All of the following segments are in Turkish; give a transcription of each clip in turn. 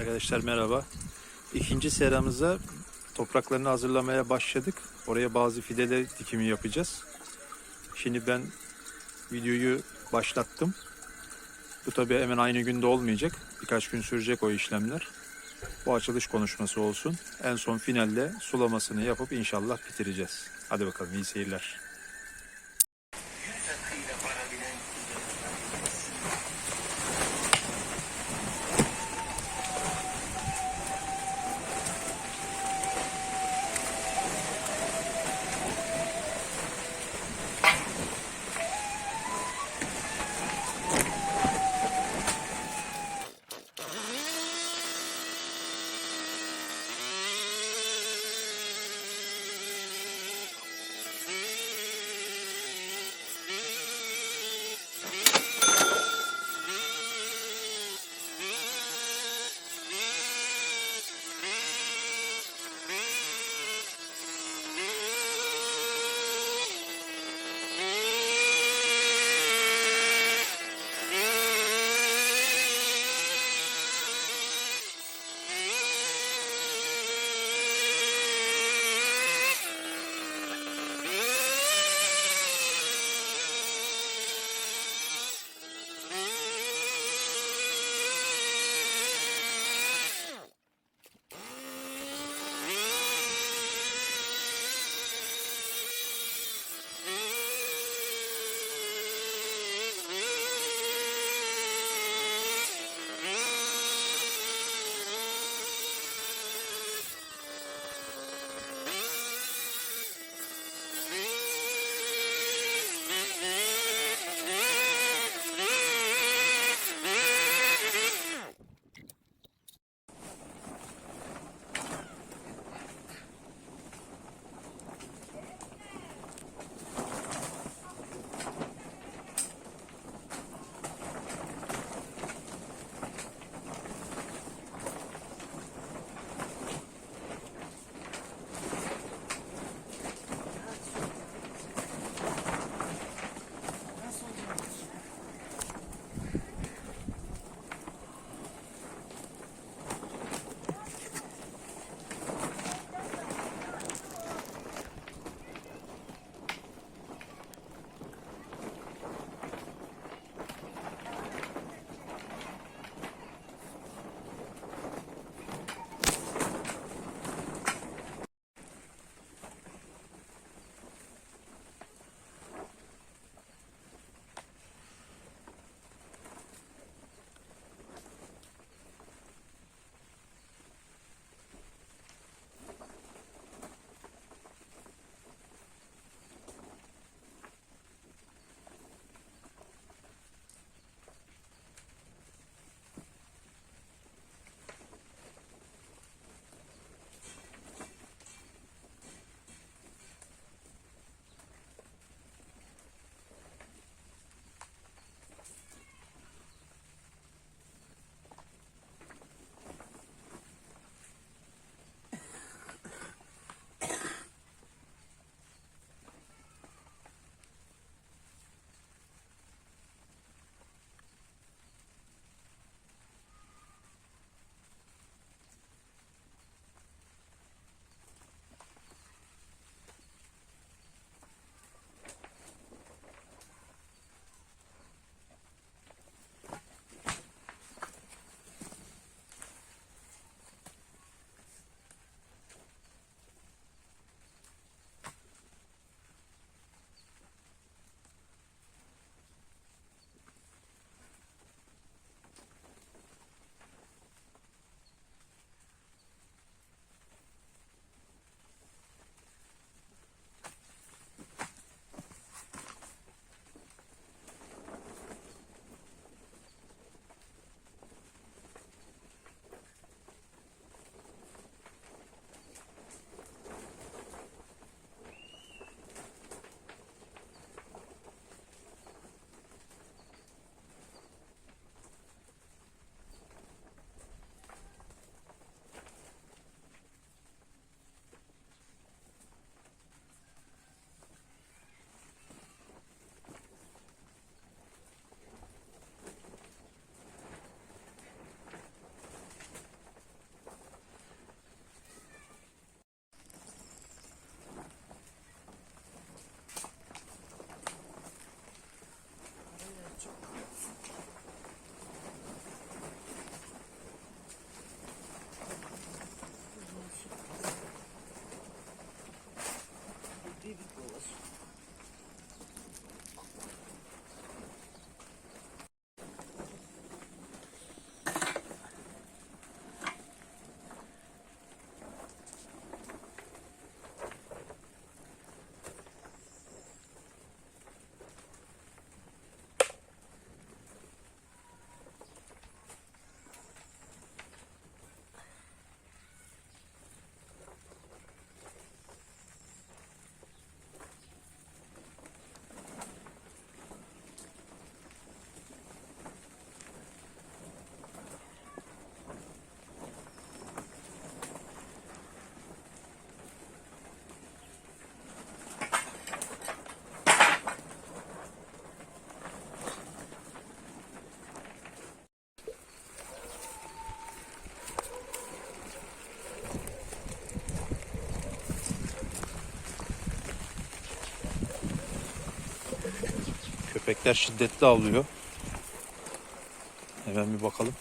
Arkadaşlar merhaba. İkinci seramıza topraklarını hazırlamaya başladık. Oraya bazı fideler dikimi yapacağız. Şimdi ben videoyu başlattım. Bu tabi hemen aynı günde olmayacak. Birkaç gün sürecek o işlemler. Bu açılış konuşması olsun. En son finalde sulamasını yapıp inşallah bitireceğiz. Hadi bakalım iyi seyirler. Köpekler şiddetli avlıyor. Hemen bir bakalım.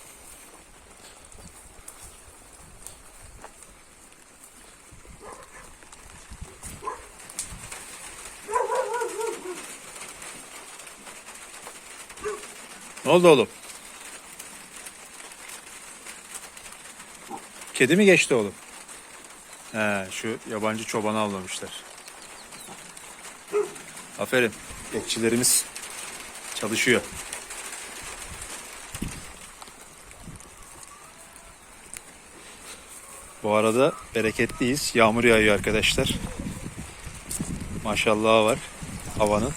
Ne oldu oğlum? Kedi mi geçti oğlum? He, şu yabancı çobanı avlamışlar. Aferin. Bekçilerimiz çalışıyor. Bu arada bereketliyiz. Yağmur yağıyor arkadaşlar. Maşallah var havanın.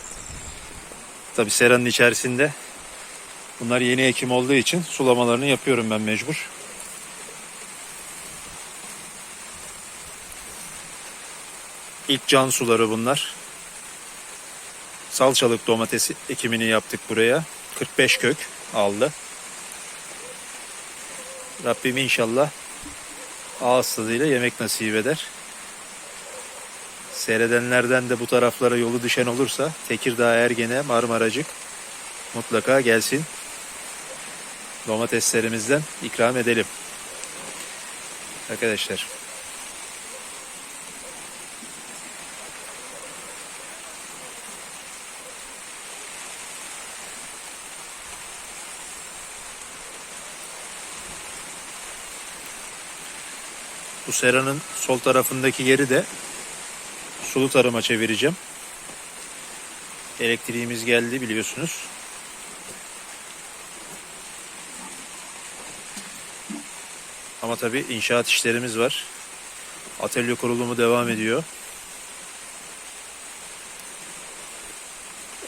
Tabi seranın içerisinde bunlar yeni ekim olduğu için sulamalarını yapıyorum ben mecbur. İlk can suları bunlar. Salçalık domates ekimini yaptık buraya. 45 kök aldı. Rabbim inşallah ağız tadıyla yemek nasip eder. Seyredenlerden de bu taraflara yolu düşen olursa Tekirdağ, Ergene, Marmaracık mutlaka gelsin. Domateslerimizden ikram edelim. Arkadaşlar Bu seranın sol tarafındaki yeri de sulu tarıma çevireceğim. Elektriğimiz geldi biliyorsunuz. Ama tabii inşaat işlerimiz var. Atölye kurulumu devam ediyor.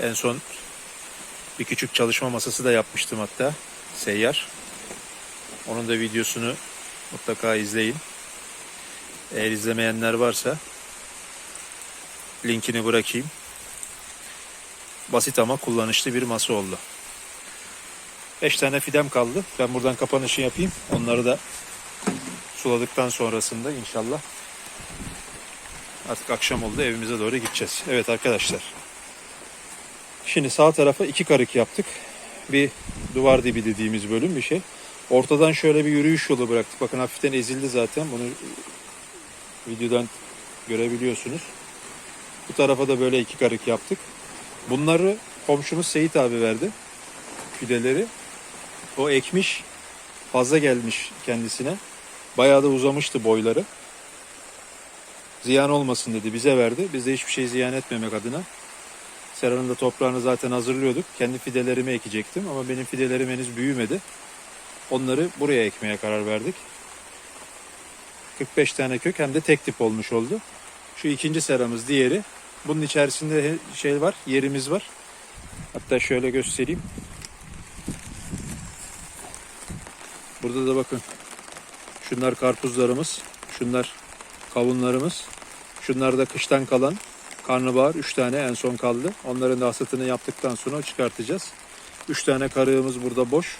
En son bir küçük çalışma masası da yapmıştım hatta. Seyyar. Onun da videosunu mutlaka izleyin. Eğer izlemeyenler varsa linkini bırakayım. Basit ama kullanışlı bir masa oldu. 5 tane fidem kaldı. Ben buradan kapanışı yapayım. Onları da suladıktan sonrasında inşallah artık akşam oldu evimize doğru gideceğiz. Evet arkadaşlar. Şimdi sağ tarafa iki karık yaptık. Bir duvar dibi dediğimiz bölüm bir şey. Ortadan şöyle bir yürüyüş yolu bıraktık. Bakın hafiften ezildi zaten. Bunu videodan görebiliyorsunuz. Bu tarafa da böyle iki karık yaptık. Bunları komşumuz Seyit abi verdi. Fideleri. O ekmiş. Fazla gelmiş kendisine. Bayağı da uzamıştı boyları. Ziyan olmasın dedi bize verdi. Biz de hiçbir şey ziyan etmemek adına. Seranın da toprağını zaten hazırlıyorduk. Kendi fidelerimi ekecektim ama benim fidelerim henüz büyümedi. Onları buraya ekmeye karar verdik. 45 tane kök hem de tek tip olmuş oldu. Şu ikinci seramız diğeri. Bunun içerisinde şey var, yerimiz var. Hatta şöyle göstereyim. Burada da bakın. Şunlar karpuzlarımız, şunlar kavunlarımız. Şunlar da kıştan kalan karnabahar 3 tane en son kaldı. Onların da hasatını yaptıktan sonra çıkartacağız. 3 tane karığımız burada boş.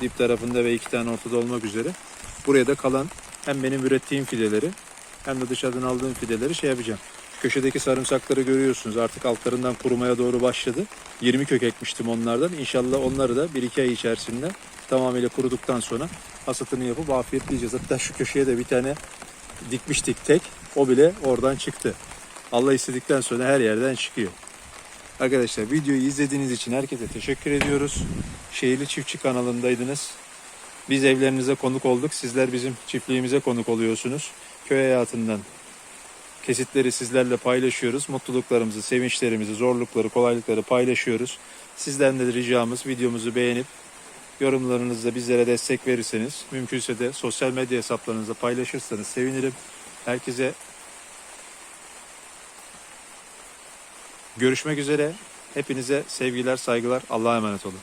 Dip tarafında ve 2 tane ortada olmak üzere. Buraya da kalan hem benim ürettiğim fideleri hem de dışarıdan aldığım fideleri şey yapacağım. Köşedeki sarımsakları görüyorsunuz artık altlarından kurumaya doğru başladı. 20 kök ekmiştim onlardan. İnşallah onları da 1-2 ay içerisinde tamamıyla kuruduktan sonra hasatını yapıp afiyetleyeceğiz. Hatta şu köşeye de bir tane dikmiştik tek. O bile oradan çıktı. Allah istedikten sonra her yerden çıkıyor. Arkadaşlar videoyu izlediğiniz için herkese teşekkür ediyoruz. Şehirli Çiftçi kanalındaydınız. Biz evlerinize konuk olduk. Sizler bizim çiftliğimize konuk oluyorsunuz. Köy hayatından kesitleri sizlerle paylaşıyoruz. Mutluluklarımızı, sevinçlerimizi, zorlukları, kolaylıkları paylaşıyoruz. Sizden de ricamız videomuzu beğenip yorumlarınızla bizlere destek verirseniz, mümkünse de sosyal medya hesaplarınızda paylaşırsanız sevinirim. Herkese görüşmek üzere. Hepinize sevgiler, saygılar. Allah'a emanet olun.